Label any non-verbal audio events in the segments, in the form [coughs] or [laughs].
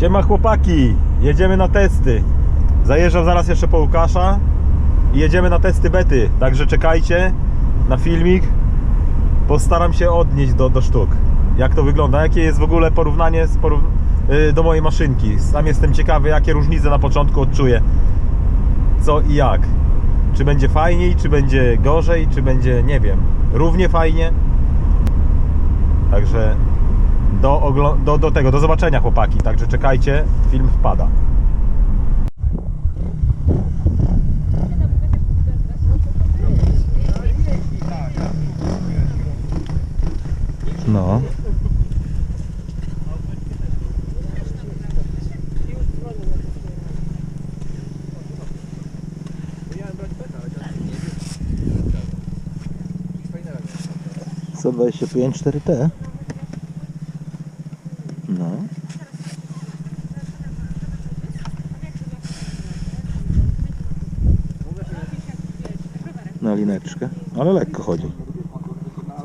Siema chłopaki, jedziemy na testy. Zajeżdżam zaraz jeszcze po Łukasza i jedziemy na testy bety. Także czekajcie na filmik. Postaram się odnieść do, do sztuk. Jak to wygląda? Jakie jest w ogóle porównanie z y, do mojej maszynki? Sam jestem ciekawy, jakie różnice na początku odczuję. Co i jak. Czy będzie fajniej, czy będzie gorzej, czy będzie, nie wiem, równie fajnie. Także do, do, do tego, do zobaczenia chłopaki. Także czekajcie, film wpada. No. Co 25 4T? No. Na lineczkę. Ale lekko chodzi.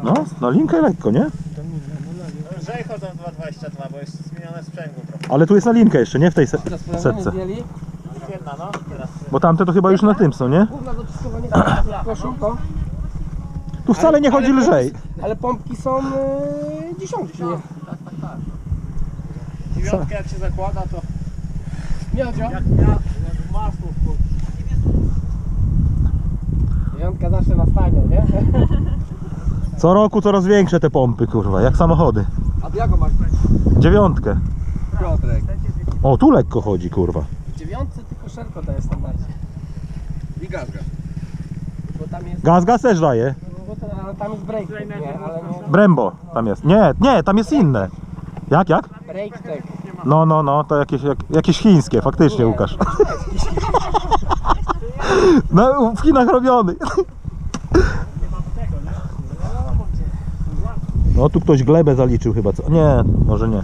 No, na linkę lekko, nie? Lżej chodzą 2,22, bo jest zmienione sprzęgło trochę. Ale tu jest na linkę jeszcze, nie w tej se setce. Jedna no, teraz Bo tamte to chyba już na tym są, nie? Główna dociskowanie [clears throat] koszulko. Tu wcale nie chodzi Ale- lżej. Ale pompki są yy, dziesiątki, nie? dziewiątka jak się zakłada to Miodzio. jak, ja, jak masło Dziewiątka zawsze na stanie, nie? [laughs] Co roku coraz większe te pompy, kurwa, jak samochody. A jaką masz? Dziewiątkę. Piotrek. O, tu lekko chodzi, kurwa. W dziewiątce tylko szerko to jest standardzie. I gazga. Bo tam jest, Gaz, gaz też daje. bo to, ale tam jest break, nie? Ale nie. Brembo tam jest. Nie, nie, tam jest inne. Jak, jak? Break tech. No, no, no, to jakieś, jak, jakieś chińskie, faktycznie, Łukasz. No, w Chinach robiony. No, tu ktoś glebę zaliczył chyba, co? Nie, może nie.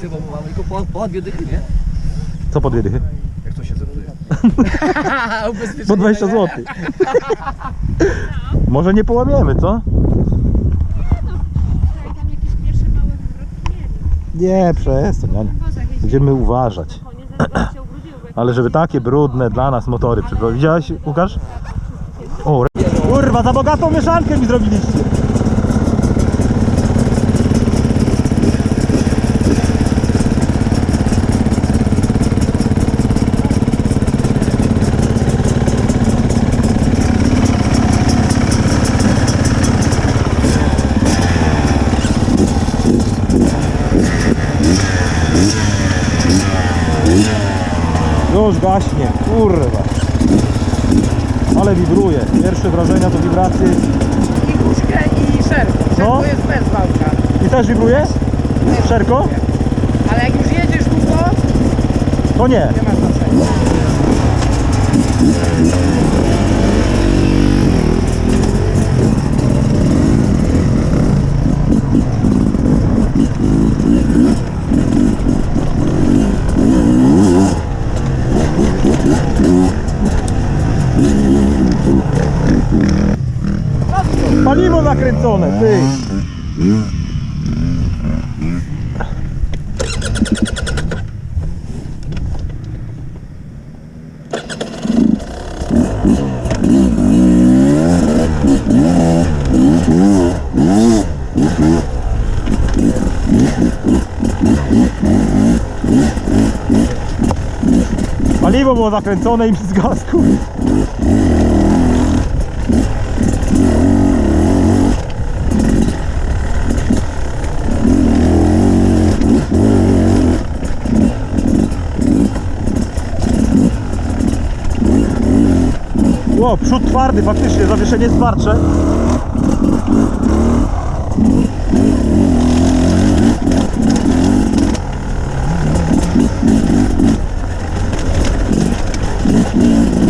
Ty, bo mamy tylko po, po dwie dychy, nie? Co po dwie dychy? Jak to się zepsuje? [laughs] Po 20 zł. Może nie połamiemy, co? Tam jakieś pierwsze małe wywrotki mieli. Nie, przestań. Ania. W wozach jeździli. Będziemy uważać. Ale żeby takie brudne dla nas motory przyprowadzić. Widziałeś, Łukasz? O, kurwa, za bogatą mieszankę mi zrobiliście. Gaśnie, kurwa. Ale wibruje. Pierwsze wrażenia to wibracje. I guźkę i szerko. Szerko jest bez wałka. I też wibruje? Szerko? Ale jak już jedziesz długo, To nie. nie ma znaczenia. Paliwo nakręcone, ty. Paliwo było zakręcone i mi zgasło. Przód twardy, faktycznie, zawieszenie jest twardsze.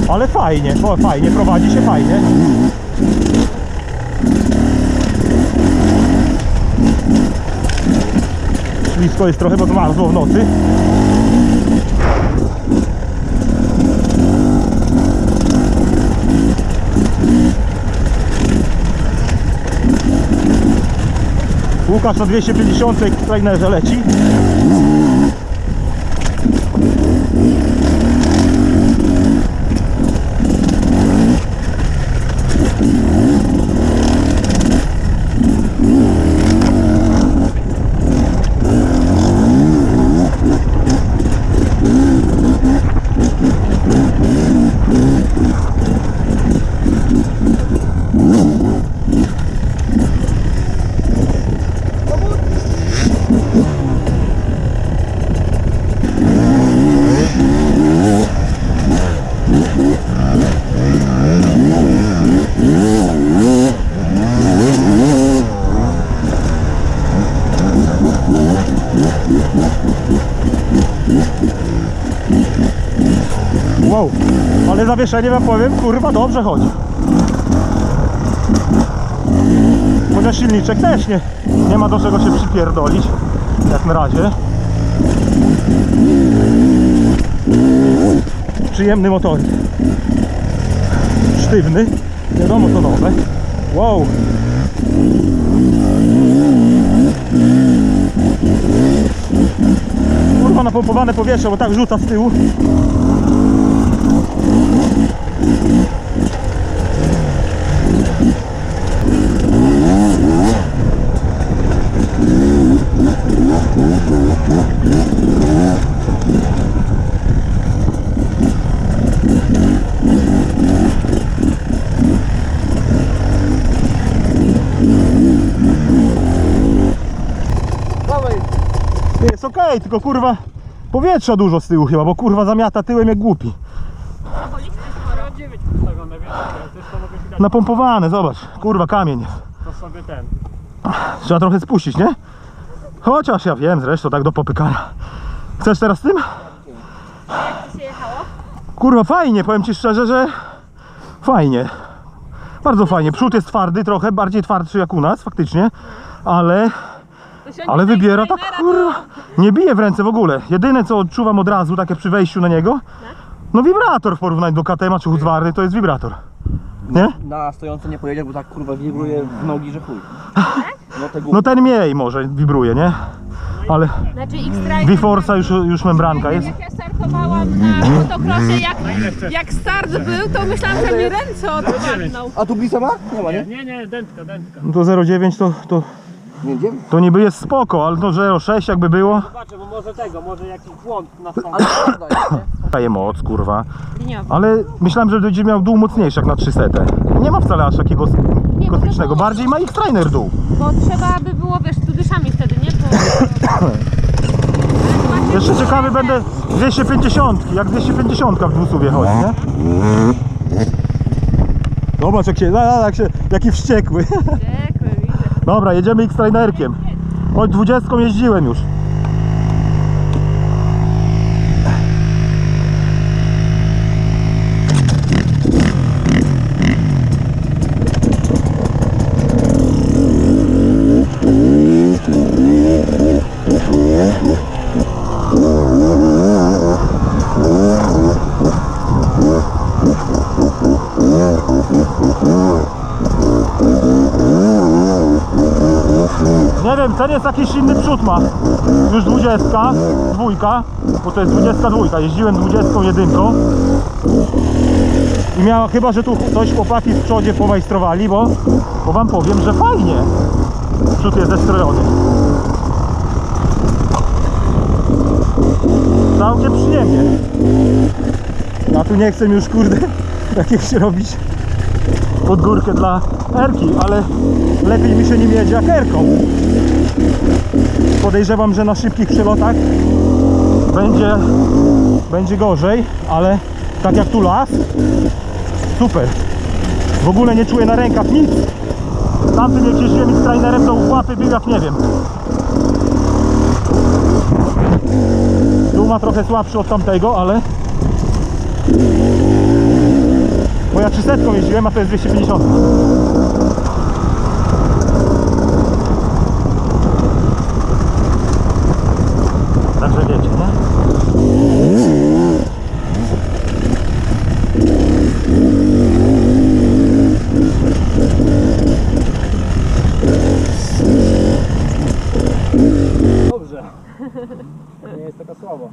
Ale fajnie, o, fajnie, prowadzi się fajnie. Ślisko jest trochę, bo zmarzło w nocy. Łukasz na 250 w trainerze leci. Wow, ale zawieszenie wam powiem, kurwa dobrze chodzi. Chociaż silniczek też nie, nie ma do czego się przypierdolić, jak na razie. Przyjemny motor. Sztywny, wiadomo to nowe. Wow. Kurwa napompowane powietrze, bo tak rzuca z tyłu. Jest okej, tylko kurwa powietrza dużo z tyłu chyba, bo kurwa zamiata tyłem jak głupi. Napompowane, zobacz, kurwa kamień jest. To sobie ten. Trzeba trochę spuścić, nie? Chociaż ja wiem zresztą, tak do popykania. Chcesz teraz z tym? Ci się jechało? Kurwa fajnie, powiem ci szczerze, że fajnie. Bardzo fajnie. Przód jest twardy trochę, bardziej twardszy jak u nas faktycznie, ale, ale wybiera tak kurwa. Nie bije w ręce w ogóle. Jedyne co odczuwam od razu, takie przy wejściu na niego, no wibrator w porównaniu do KTM czy Husqvarny to jest wibrator. Nie? Na stojąco nie pojedzie, bo tak kurwa wibruje w nogi, że chuj. No te No ten mniej może wibruje, nie? Ale. Znaczy X-Drive... V-Force'a już, już membranka jest. Jak ja startowałam na motocrossie, jak, jak start był, to myślałam, że mi ręce odpadną. A tu blisa ma? Nie ma, nie? Nie, nie, dętka, dętka. No to 0,9 to, to, Nie, to niby jest spoko, ale no 0,6 jakby było. Zobaczę, bo może tego, może jakiś błąd nastąpi. Ale to jest, nie? Daje moc, kurwa. Ale myślałem, że będzie miał dół mocniejszy jak na 300. Nie ma wcale aż takiego Nie, bo to kosmicznego. było- Bardziej ma ich trainer dół. Bo trzeba by było, wiesz, tu dyszami wtedy, nie? Bo... [coughs] Jeszcze ciekawy będę 250, jak 250 w dwusuwie chodzi, nie? Zobacz jak się, jak się, jaki wściekły. Dobra, jedziemy X-Trainerkiem. Choć 20 jeździłem już. Wiem, ten jest jakiś inny przód ma. Już 20, dwójka, bo to jest 22. Jeździłem 21. I miała chyba, że tu coś chłopaki w przodzie pomajstrowali, bo, bo wam powiem, że fajnie. Przód jest zestrojony. Całkiem przyjemnie. Ja tu nie chcę już kurde [laughs] jakieś robić pod górkę dla Erki, ale lepiej mi się nim jedzie jak Erką. Podejrzewam, że na szybkich przelotach będzie, będzie gorzej, ale tak jak tu las, super. W ogóle nie czuję na rękach nic. Tamtym jak jeździłem z trainerem, to łapy był jak nie wiem. Tu ma trochę słabszy od tamtego, ale... Bo ja 300 jeździłem, a to jest 250. Także wiecie, nie? dobrze. To nie jest taka słabo.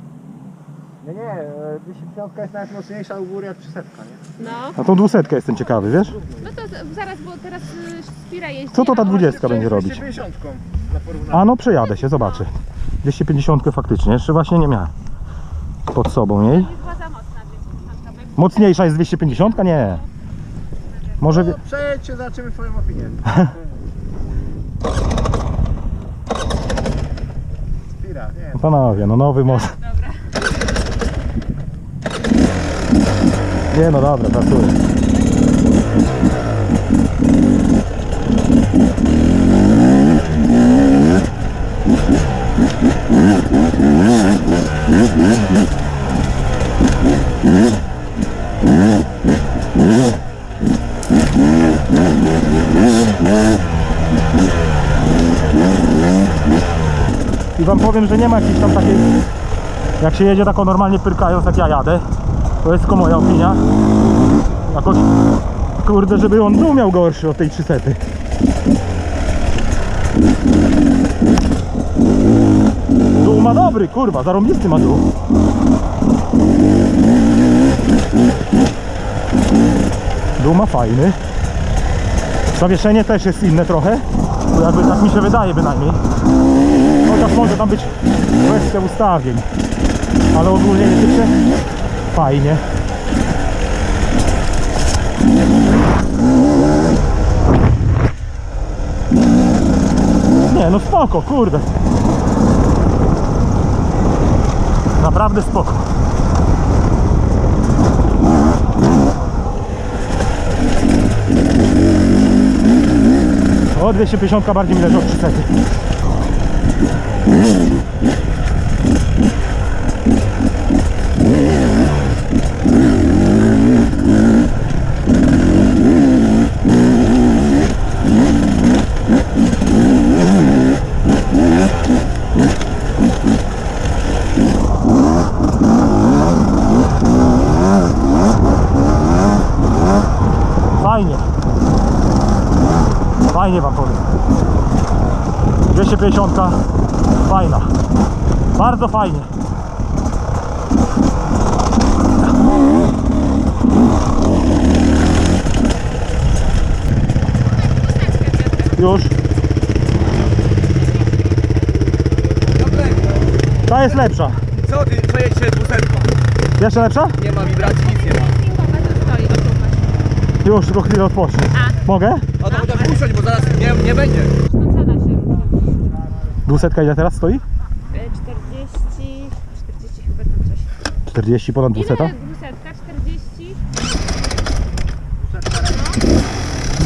Nie, nie, e, 250 jest nawet mocniejsza u góry jak 300, nie? No, Na tą dwusetkę jestem ciekawy, wiesz? no to z- zaraz, bo teraz y, Spira jeździ. Co to ta a- dwudziestka będzie robić? 250 na porównanie. A no przejadę się, zobaczę. 250 faktycznie, jeszcze właśnie nie miałem pod sobą jej. Chyba za mocna 250, bo Mocniejsza jest 250? Nie. Może... wie- No, przejedźcie, zobaczymy twoją opinię. [laughs] Spira, nie. Panowie, no nowy most. [laughs] Dobra. Nie no dobra, pracuję. Powiem, że nie ma jakiejś tam takiej jak się jedzie taką normalnie pyrkając jak ja jadę to jest tylko moja opinia. Jakoś kurde żeby on dół miał gorszy od tej 300 dół ma dobry kurwa zarąbisty ma dół. Dół ma fajny. Zawieszenie też jest inne trochę bo jakby tak mi się wydaje bynajmniej może tam być kwestia ustawień. Ale ogólnie się fajnie. Nie no spoko kurde. Naprawdę spoko. O 250 bardziej mi leży od 300 Fajnie. Fajnie wam powiem. 250 fajna. Bardzo fajnie. Już. Ta jest lepsza. Co ty, przejedź się dwusetką. Jeszcze lepsza? Nie ma wibracji, nic nie ma. Już, tylko chwilę odpocznę. Mogę? O to potem puszczać, bo zaraz nie, nie będzie. No. Dwusetka ile teraz stoi? Y, 40, 40 chyba tam coś. 40 ponad dwuseta? Ile dwusetka? 40?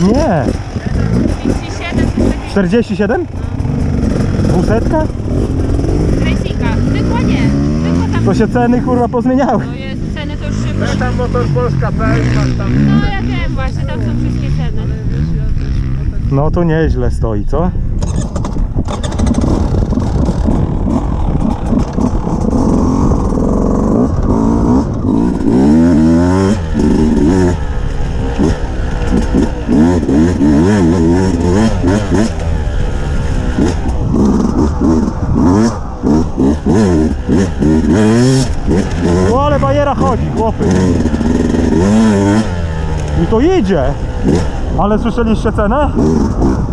Nie. 37, coś takiego. 47? Dwusetka? Racinga. Zwykła nie. Zwykła tam. To się ceny kurwa pozmieniały. To jest ceny to już szybko. No tam motor Polska masz tam... No ja wiem właśnie, tam są wszystkie ceny. No to nieźle stoi, co? O, ale bajera chodzi, chłopy. I to idzie. Ale słyszeliście cenę?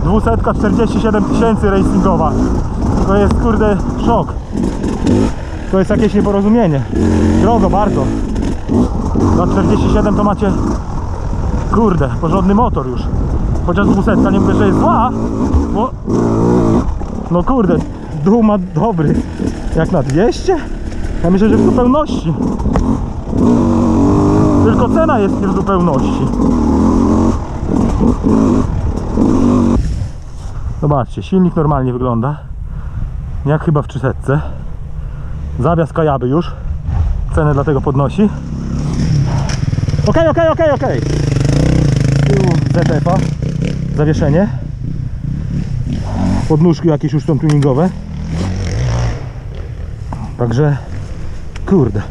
247 tysięcy racingowa. To jest kurde szok. To jest jakieś nieporozumienie. Drogo bardzo. Za 47 to macie kurde, porządny motor już. Chociaż 200 nie mówię, że jest zła, bo no kurde, dół ma dobry. Jak na 200? Ja myślę, że w zupełności. Tylko cena jest nie w zupełności. Zobaczcie, silnik normalnie wygląda. Jak chyba w 300. Zawias kajaby już. Cenę dlatego podnosi. Okej, okej, okej, okej. ZF-a. Zawieszenie. Podnóżki jakieś już są tuningowe. Także kurde.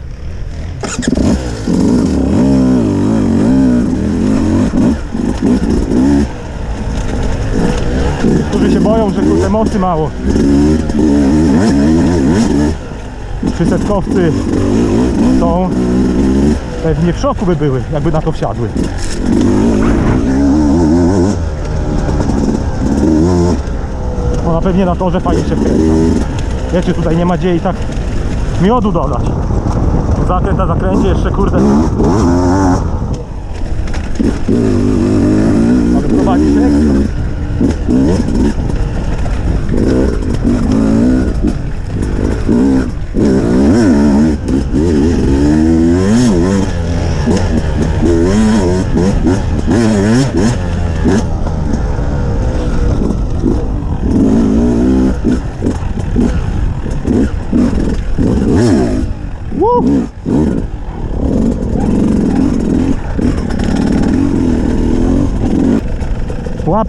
Którzy się boją, że kurde mocy mało. trzysetkowcy są pewnie w szoku by były, jakby na to wsiadły. Ona pewnie na torze fajnie się wkręca. Wiecie, tutaj nie ma gdzie i tak miodu dodać. Zakręt na zakręcie jeszcze kurde. Ale prowadzi się.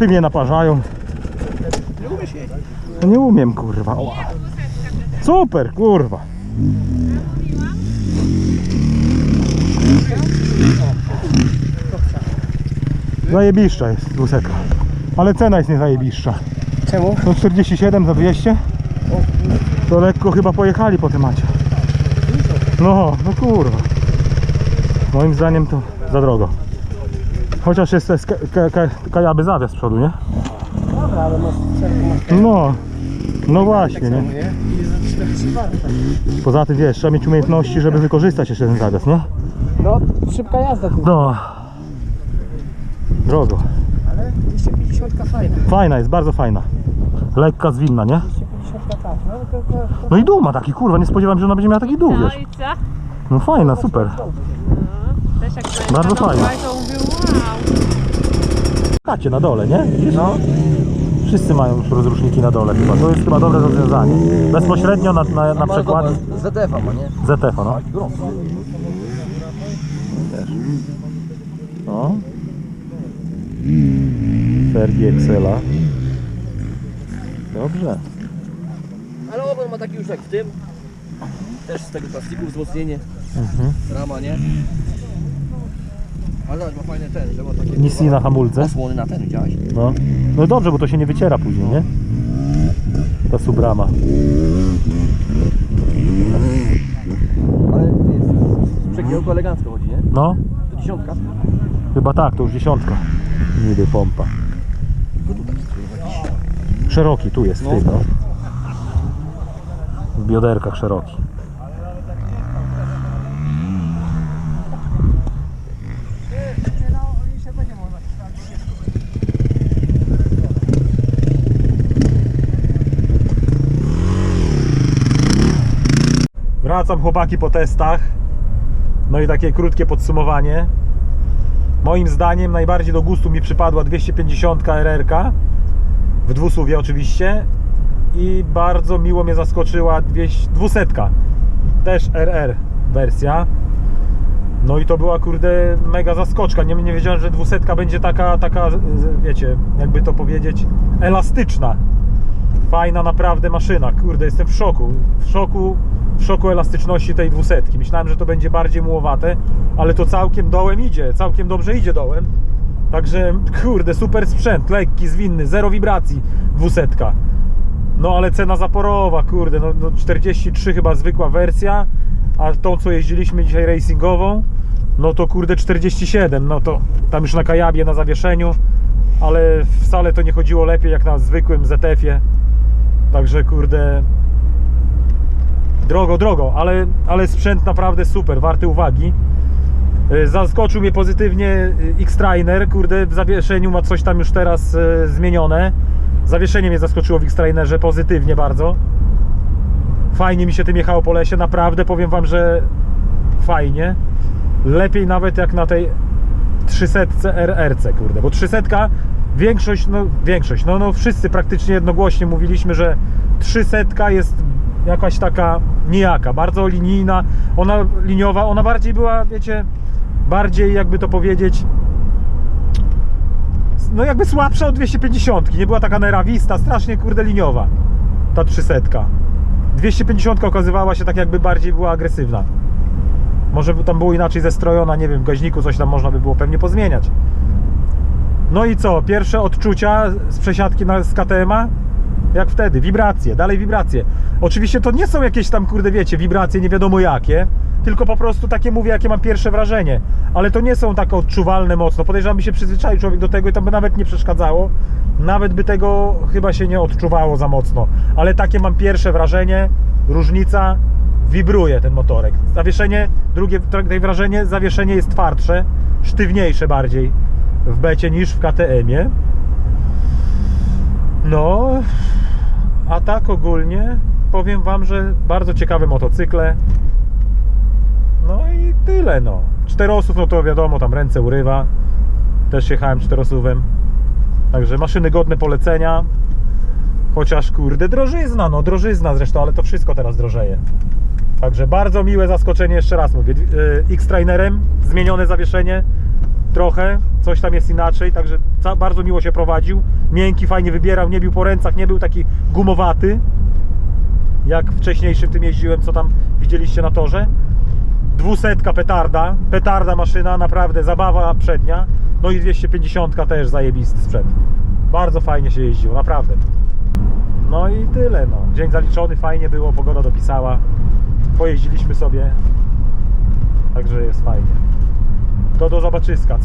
Łapy mnie naparzają. No nie umiem kurwa. Super kurwa. Zajebiszcza jest dwusetka. Ale cena jest nie zajebiszcza. Czemu? To 47 za 200? To lekko chyba pojechali po temacie. No, no kurwa. Moim zdaniem to za drogo. Chociaż jest z ka- ka- ka- kajaby zawias z przodu, nie? Dobra, ale masz masz No, no właśnie, nie? nie? I za 40 warte. Poza tym wiesz, trzeba mieć umiejętności, żeby wykorzystać jeszcze ten zawias, nie? No, szybka jazda tu. No. Drogo. Ale 250 fajna. Fajna jest, bardzo fajna. Lekka, zwinna, nie? 250 tak. No, to, to, to, No i dół ma taki, kurwa, nie spodziewałem się, że ona będzie miała taki dół, No wiesz. i co? No fajna, super. Też jak Bardzo stanął Macie na dole, nie? No. Wszyscy mają już rozruszniki na dole chyba. To jest chyba dobre rozwiązanie. Bezpośrednio na, na, na przykład ZDF-a ma, nie? ZF, no. No. Fergie Excela. Dobrze. Ale ogon ma taki już jak w tym. Też z tego plastiku wzmocnienie. Mhm. Rama, nie? Ale zobacz, ma fajny ten, że ma takie... Nissi na hamulce. Osłony na ten, widziałeś? No. no dobrze, bo to się nie wyciera później, nie? Ta subrama. Ale ty, z przekiełku elegancko chodzi, nie? No, To dziesiątka. chyba tak, to już dziesiątka. Niby pompa. Szeroki, tu jest, ty, no. W bioderkach szeroki. Wracam chłopaki po testach. No i takie krótkie podsumowanie. Moim zdaniem najbardziej do gustu mi przypadła 250 RR, w dwusłowie oczywiście. I bardzo miło mnie zaskoczyła 200 200, też RR wersja. No i to była kurde mega zaskoczka. Nie, nie wiedziałem, że 200 będzie taka, taka, wiecie, jakby to powiedzieć, elastyczna. Fajna naprawdę maszyna. Kurde, jestem w szoku. W szoku, szoku elastyczności tej 200. Myślałem, że to będzie bardziej mułowate, ale to całkiem dołem idzie. Całkiem dobrze idzie dołem. Także kurde, super sprzęt, lekki, zwinny, zero wibracji 200. No ale cena zaporowa, kurde, no, no 43 chyba zwykła wersja, a tą co jeździliśmy dzisiaj racingową, no to kurde 47, no to tam już na kajabie, na zawieszeniu, ale wcale to nie chodziło lepiej jak na zwykłym ZF-ie. Także kurde drogo, drogo, ale, ale sprzęt naprawdę super, warty uwagi. Y, Zaskoczył mnie pozytywnie y, X-Trainer, kurde, w zawieszeniu ma coś tam już teraz y, zmienione. Zawieszenie mnie zaskoczyło w X-Trainerze pozytywnie bardzo. Fajnie mi się tym jechało po lesie, naprawdę powiem Wam, że fajnie. Lepiej nawet jak na tej 300 RRC, kurde, bo 300 większość, no większość, no, no wszyscy praktycznie jednogłośnie mówiliśmy, że 300 jest jakaś taka nijaka, bardzo linijna, ona liniowa, ona bardziej była, wiecie, bardziej jakby to powiedzieć, no jakby słabsza od 250, nie była taka nerawista, strasznie kurde liniowa, ta 300. 250 okazywała się tak jakby bardziej była agresywna. Może tam było inaczej zestrojona, nie wiem, w gaźniku coś tam można by było pewnie pozmieniać. No i co? Pierwsze odczucia z przesiadki na, z KTM-a? Jak wtedy, wibracje, dalej wibracje. Oczywiście to nie są jakieś tam, kurde, wiecie, wibracje nie wiadomo jakie, tylko po prostu takie mówię, jakie mam pierwsze wrażenie. Ale to nie są tak odczuwalne mocno. Podejrzewam, by się przyzwyczaił człowiek do tego i to by nawet nie przeszkadzało. Nawet by tego chyba się nie odczuwało za mocno. Ale takie mam pierwsze wrażenie, różnica, wibruje ten motorek. Zawieszenie, drugie tutaj wrażenie, zawieszenie jest twardsze, sztywniejsze bardziej w becie niż w KTM-ie. No, a tak ogólnie powiem Wam, że bardzo ciekawe motocykle. No i tyle no. Czterosów, no to wiadomo, tam ręce urywa. Też jechałem czterosówem. Także maszyny godne polecenia. Chociaż kurde, drożyzna, no drożyzna zresztą, ale to wszystko teraz drożeje. Także bardzo miłe zaskoczenie, jeszcze raz mówię. Yy, X-Trainerem, zmienione zawieszenie trochę, coś tam jest inaczej, także bardzo miło się prowadził. Miękki, fajnie wybierał, nie bił po rękach, nie był taki gumowaty, jak wcześniejszym tym jeździłem, co tam widzieliście na torze. Dwusetka petarda, petarda maszyna, naprawdę zabawa przednia. No i 250 też zajebisty sprzęt. Bardzo fajnie się jeździło, naprawdę. No i tyle, no. Dzień zaliczony, fajnie było, pogoda dopisała. Pojeździliśmy sobie. Także jest fajnie. To do zobaczyska.